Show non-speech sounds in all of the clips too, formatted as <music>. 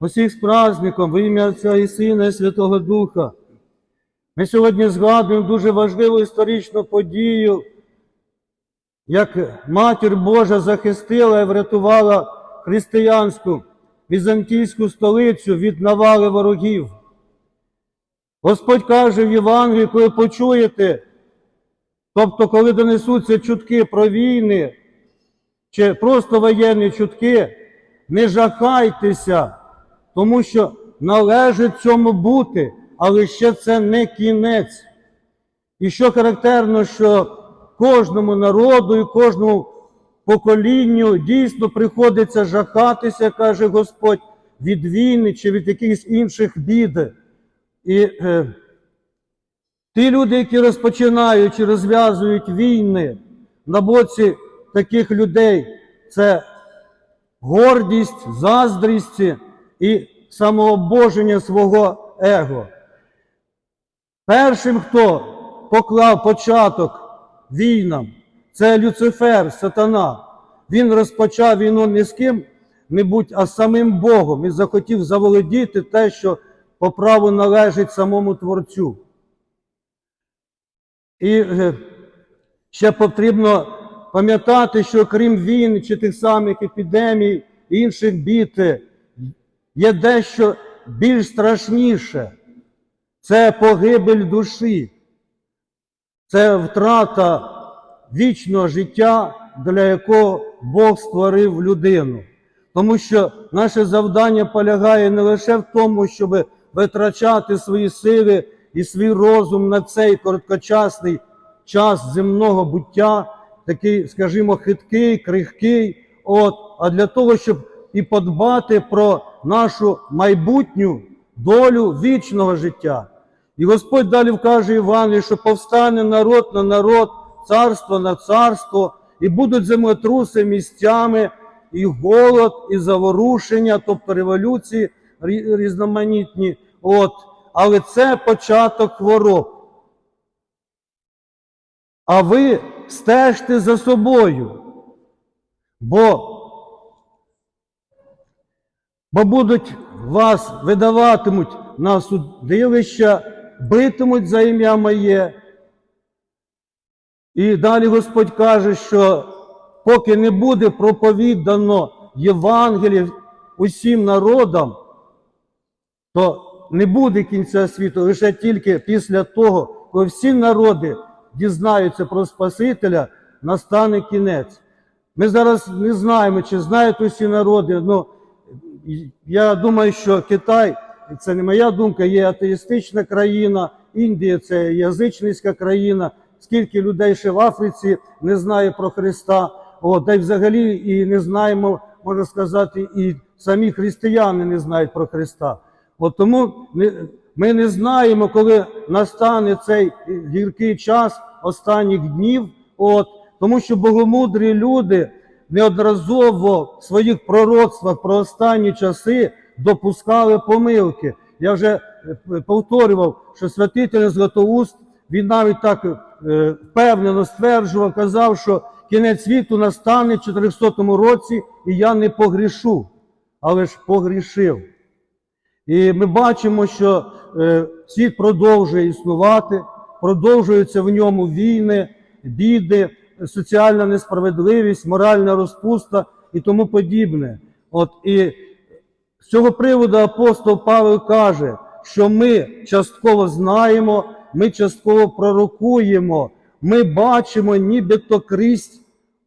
Усіх з праздником, в ім'я Отця і Сина і Святого Духа. Ми сьогодні згадуємо дуже важливу історичну подію, як Матір Божа захистила і врятувала християнську візантійську столицю від навали ворогів. Господь каже в Євангелії, коли почуєте, тобто, коли донесуться чутки про війни чи просто воєнні чутки, не жахайтеся, тому що належить цьому бути, але ще це не кінець. І що характерно, що кожному народу і кожному поколінню дійсно приходиться жахатися, каже Господь, від війни чи від якихось інших бід. І е, ті люди, які розпочинають чи розв'язують війни на боці таких людей, це гордість, заздрість і самообоження свого его. Першим, хто поклав початок війнам, це Люцифер, сатана. Він розпочав війну не з ким-небудь, а з самим Богом. Він захотів заволодіти те, що по праву належить самому Творцю. І е, ще потрібно пам'ятати, що крім війн чи тих самих епідемій, інших бід, е, є дещо більш страшніше. Це погибель душі, це втрата вічного життя, для якого Бог створив людину. Тому що наше завдання полягає не лише в тому, щоб витрачати свої сили і свій розум на цей короткочасний час земного буття, такий, скажімо, хиткий, крихкий, от, а для того, щоб і подбати про нашу майбутню долю вічного життя. І Господь далі вкаже Івану, що повстане народ на народ, царство на царство, і будуть землетруси місцями, і голод, і заворушення, тобто революції різноманітні. От. Але це початок хвороб. А ви стежте за собою, бо, бо будуть вас видаватимуть на судилища, битимуть за ім'я моє. І далі Господь каже, що поки не буде проповідано Євангеліє усім народам, то не буде кінця світу лише тільки після того, коли всі народи дізнаються про Спасителя, настане кінець. Ми зараз не знаємо, чи знають усі народи. Ну, я думаю, що Китай, це не моя думка, є атеїстична країна, Індія це язичницька країна. Скільки людей ще в Африці не знає про Христа, О, та й взагалі і не знаємо, можна сказати, і самі християни не знають про Христа. От тому ми не знаємо, коли настане цей гіркий час останніх днів, от, тому що богомудрі люди неодноразово в своїх пророцтвах про останні часи допускали помилки. Я вже е, повторював, що святитель Златоуст, він навіть так е, впевнено стверджував, казав, що кінець світу настане в 400 році, і я не погрішу, але ж погрішив. І ми бачимо, що е, світ продовжує існувати, продовжуються в ньому війни, біди, соціальна несправедливість, моральна розпуста і тому подібне. От і з цього приводу апостол Павел каже, що ми частково знаємо, ми частково пророкуємо, ми бачимо, нібито крізь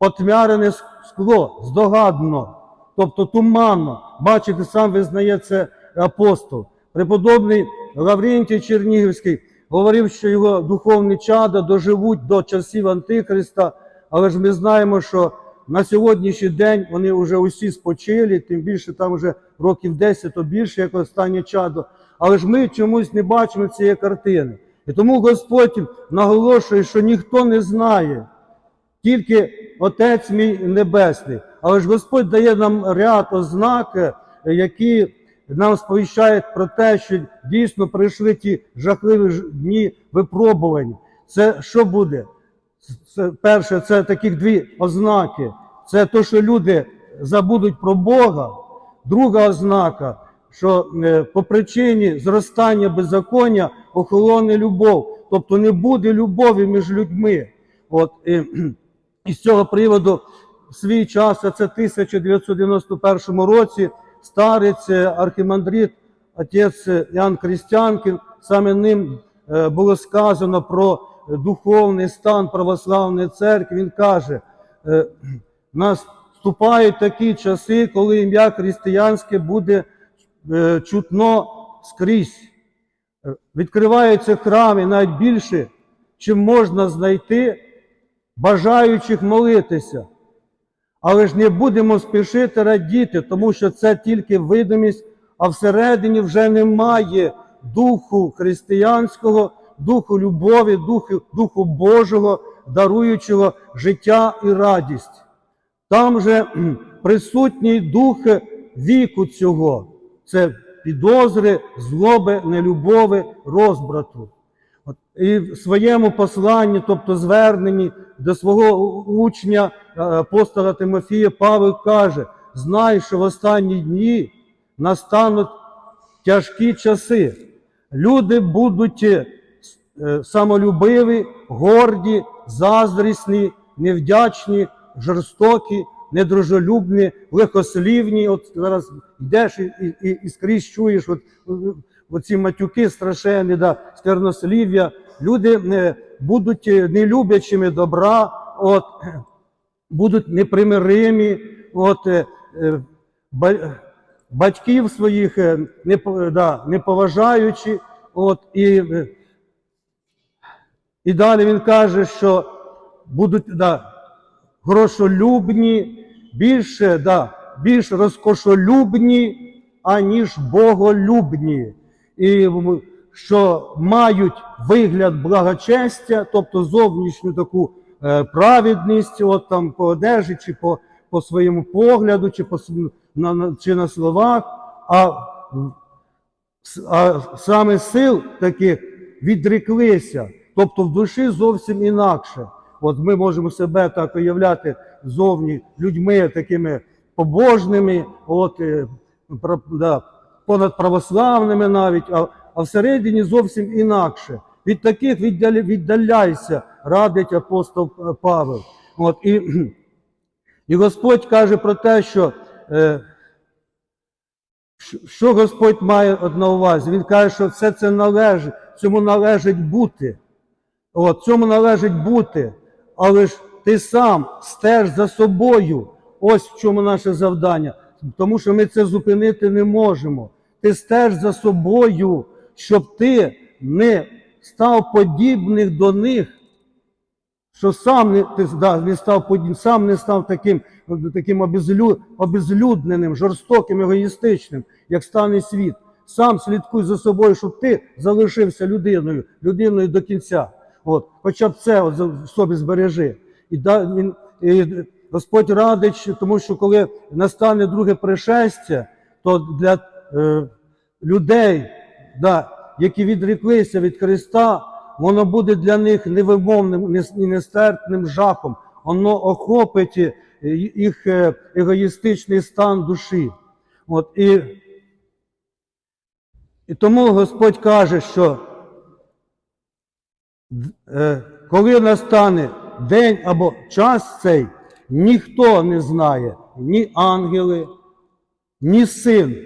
отмярене скло, здогадно, тобто туманно. Бачите, сам визнає це апостол. Преподобний Лаврентій Чернігівський говорив, що його духовні чада доживуть до часів Антихриста, але ж ми знаємо, що на сьогоднішній день вони вже усі спочилі, тим більше там вже років 10, то більше, як останнє чадо. Але ж ми чомусь не бачимо цієї картини. І тому Господь наголошує, що ніхто не знає, тільки Отець мій Небесний. Але ж Господь дає нам ряд ознак, які нам сповіщають про те, що дійсно прийшли ті жахливі дні випробувань. Це що буде? Це, перше, це таких дві ознаки. Це те, що люди забудуть про Бога. Друга ознака, що е, по причині зростання беззаконня охолоне любов, тобто не буде любові між людьми. От, і, і з цього приводу в свій час, а це 1991 році, старець е, архімандрит, отець Ян Крістянкін, саме ним е, було сказано про духовний стан православної церкви. Він каже, е, наступають такі часи, коли ім'я християнське буде е, чутно скрізь. Е, Відкриваються храми навіть більше, чим можна знайти бажаючих молитися. Але ж не будемо спішити радіти, тому що це тільки видимість, а всередині вже немає духу християнського, духу любові, духу, духу Божого, даруючого життя і радість. Там же присутній дух віку цього. Це підозри, злоби, нелюбови, розбрату. І в своєму посланні, тобто зверненні до свого учня е, апостола Тимофія, Павел каже: знай, що в останні дні настануть тяжкі часи. Люди будуть е, самолюбиві, горді, заздрісні, невдячні, жорстокі, недружелюбні, лихослівні. От зараз йдеш і, і, і, і скрізь чуєш от, оці матюки страшенні, да, сквернослів'я. Люди е, будуть е, нелюбячими добра, от, <clears throat> будуть непримиримі, от, е, е, ба- батьків своїх е, не, да, не поважаючи. От, і, е, і далі він каже, що будуть да, грошолюбні, більше, да, більш розкошолюбні, аніж боголюбні, і що мають вигляд благочестя, тобто зовнішню таку е, праведність, от там по одежі, чи по, по своєму погляду, чи, по, на, чи на словах, а, а саме сил таких відреклися, тобто в душі зовсім інакше. От ми можемо себе так уявляти зовні людьми такими побожними, от, е, да, понад православними навіть, а, а всередині зовсім інакше. Від таких віддаляйся, радить апостол е, Павел. От, і, і Господь каже про те, що е, що Господь має на увазі? Він каже, що все це належить, цьому належить бути. От, цьому належить бути. Але ж ти сам стеж за собою. Ось в чому наше завдання. Тому що ми це зупинити не можемо. Ти стеж за собою, щоб ти не став подібних до них, що сам не, ти, да, не став подіб- сам не став таким, таким обезлю, обезлюдненим, жорстоким, егоїстичним, як стане світ. Сам слідкуй за собою, щоб ти залишився людиною, людиною до кінця. От, хоча б це от в собі збережи. І, да, він, і Господь радить, тому що коли настане друге пришестя, то для е, людей, да, які відреклися від Христа, воно буде для них невимовним і нестерпним жахом. Воно охопить е, їх е, егоїстичний стан душі. От, і, і тому Господь каже, що коли настане день або час цей, ніхто не знає, ні ангели, ні син,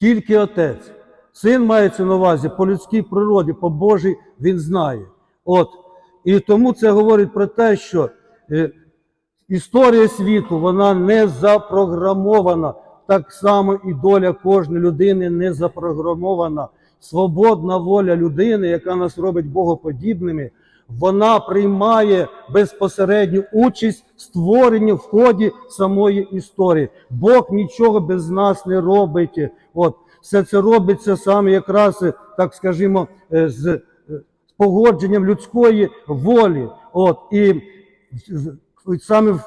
тільки отець. Син мається на увазі по людській природі, по Божій він знає. От. І тому це говорить про те, що е, історія світу вона не запрограмована. Так само і доля кожної людини не запрограмована. Свободна воля людини, яка нас робить богоподібними, вона приймає безпосередню участь в створенні в ході самої історії. Бог нічого без нас не робить. От все це робиться саме якраз, так скажімо, е, з е, погодженням людської волі. От і саме в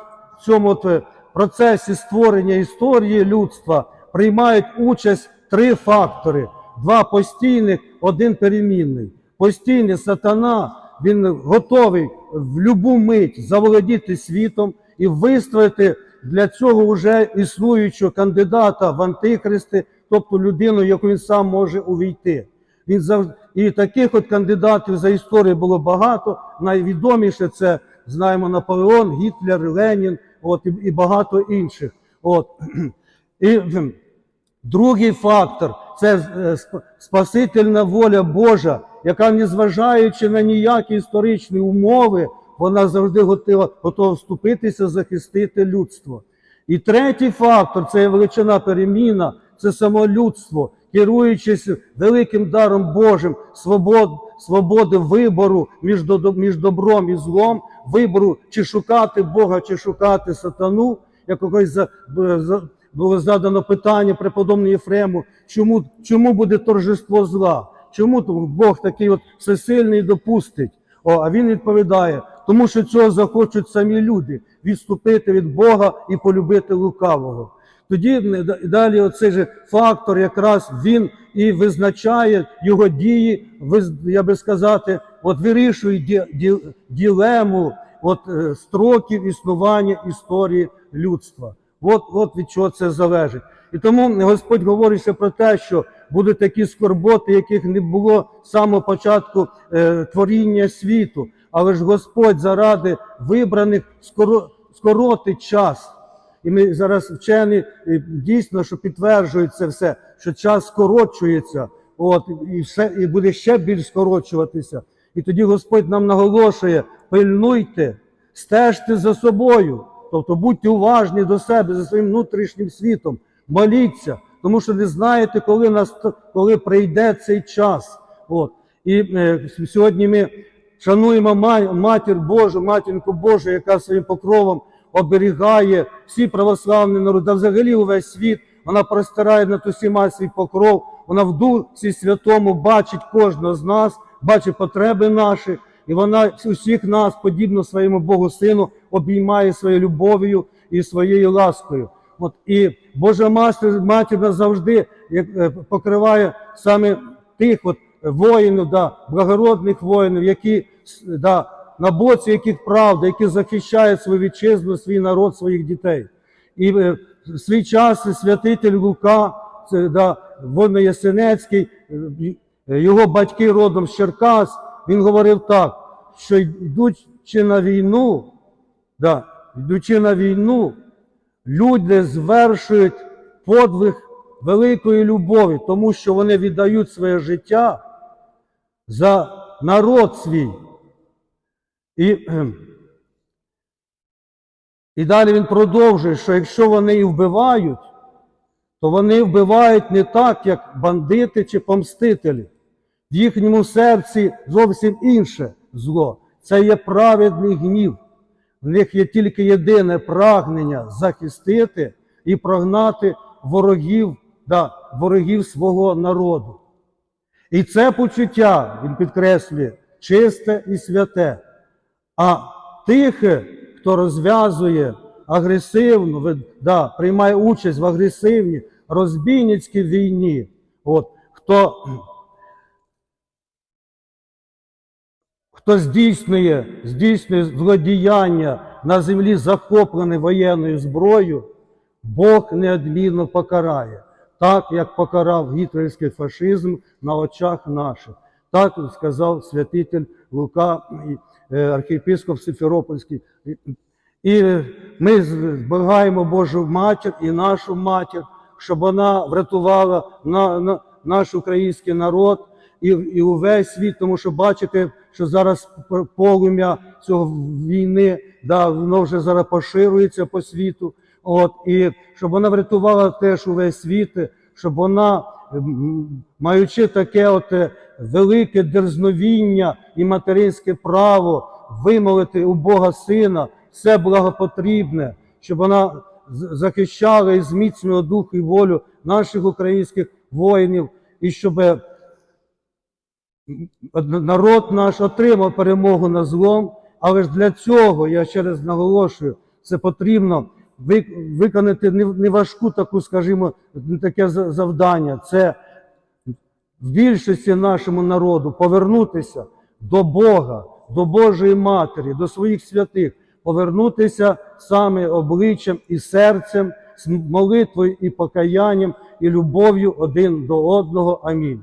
цьому от е, процесі створення історії людства приймають участь три фактори: два постійних, один перемінний. Постійний сатана він готовий в будь-яку мить заволодіти світом і виставити для цього вже існуючого кандидата в антихристи, тобто людину, яку він сам може увійти. Він завжди і таких от кандидатів за історію було багато. Найвідоміше це знаємо Наполеон, Гітлер, Ленін, от і, багато інших. От <clears throat> і другий фактор це е, спасительна воля Божа, яка, незважаючи на ніякі історичні умови, вона завжди готова, готова вступитися, захистити людство. І третій фактор це величина переміна, це само людство, керуючись великим даром Божим, свобод, свободи вибору між, між добром і злом, вибору, чи шукати Бога, чи шукати сатану, як когось за, за- було задано питання преподобному Єфрему, чому, чому буде торжество зла? Чому Бог такий от всесильний допустить? О, а він відповідає, тому що цього захочуть самі люди відступити від Бога і полюбити лукавого. Тоді далі оцей же фактор якраз він і визначає його дії, я би сказати, от вирішує ді, ді, ділему от, е, строків існування історії людства. От, от від чого це залежить. І тому Господь говорить про те, що будуть такі скорботи, яких не було з самого початку е, творіння світу. Але ж Господь заради вибраних скоро, скоротить час. І ми зараз вчені дійсно, що підтверджують це все, що час скорочується, от, і, все, і буде ще більш скорочуватися. І тоді Господь нам наголошує: пильнуйте, стежте за собою, тобто будьте уважні до себе, за своїм внутрішнім світом, моліться, тому що не знаєте, коли, нас, коли прийде цей час. От. І е, сьогодні ми шануємо матір Божу, матінку Божу, яка своїм покровом оберігає всі православні народи, а взагалі увесь світ. Вона простирає над усіма свій покров, вона в Дусі Святому бачить кожного з нас, бачить потреби наші, і вона усіх нас, подібно своєму Богу Сину, обіймає своєю любов'ю і своєю ласкою. От і Божа матір, матір завжди е, покриває саме тих от воїнів, да, благородних воїнів, які да, на боці яких правда, які захищають свою вітчизну, свій народ, своїх дітей. І е, в свій час святитель Лука, це да, Воно-Ясенецький, е, його батьки родом з Черкас, він говорив так, що йдучи на війну, да, йдучи на війну, люди звершують подвиг великої любові, тому що вони віддають своє життя за народ свій. І, і далі він продовжує, що якщо вони і вбивають, то вони вбивають не так, як бандити чи помстителі. В їхньому серці зовсім інше зло. Це є праведний гнів. В них є тільки єдине прагнення захистити і прогнати ворогів, да, ворогів свого народу. І це почуття, він підкреслює, чисте і святе. А тих, хто розв'язує агресивну, да, приймає участь в агресивній розбійницькій війні, от, хто, хто здійснює, здійснює злодіяння на землі, захоплене воєнною зброєю, Бог неодмінно покарає, так як покарав гітлерський фашизм на очах наших. Так сказав святитель Лука, е, архієпископ Симферопольський. І- ми зберігаємо Божу матір і нашу матір, щоб вона врятувала на, на, наш український народ і, і увесь світ, тому що бачите, що зараз полум'я цього війни, да, воно вже зараз поширюється по світу. От, і щоб вона врятувала теж увесь світ, щоб вона, маючи таке от е, велике дерзновіння і материнське право вимолити у Бога Сина все благопотрібне, щоб вона захищала і зміцнювала дух і волю наших українських воїнів, і щоб народ наш отримав перемогу над злом, але ж для цього, я ще раз наголошую, це потрібно виконати не- не таку, скажімо, таке завдання. Це в більшості нашому народу повернутися до Бога, до Божої Матері, до своїх святих, повернутися саме обличчям і серцем, з молитвою і покаянням, і любов'ю один до одного. Амінь.